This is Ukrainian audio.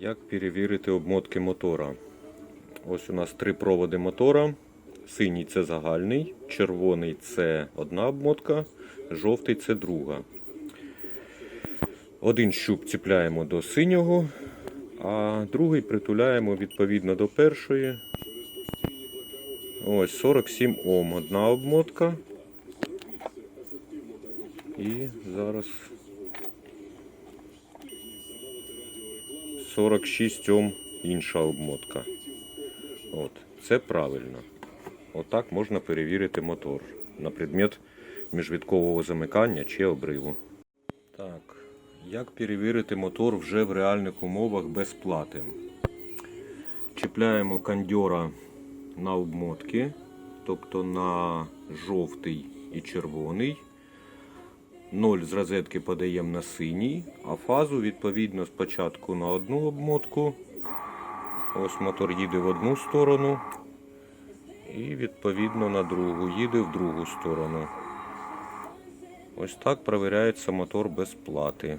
Як перевірити обмотки мотора? Ось у нас три проводи мотора. Синій це загальний, червоний це одна обмотка, жовтий це друга. Один щуп ціпляємо до синього, а другий притуляємо відповідно до першої. Ось 47 Ом одна обмотка. І зараз 46 Ом інша обмотка. От, це правильно. Отак можна перевірити мотор на предмет міжвідкового замикання чи обриву. Так, як перевірити мотор вже в реальних умовах без плати? Чіпляємо кондьора на обмотки, тобто на жовтий і червоний. Ноль з розетки подаємо на синій, а фазу відповідно спочатку на одну обмотку. Ось мотор їде в одну сторону. І відповідно на другу їде в другу сторону. Ось так перевіряється мотор без плати.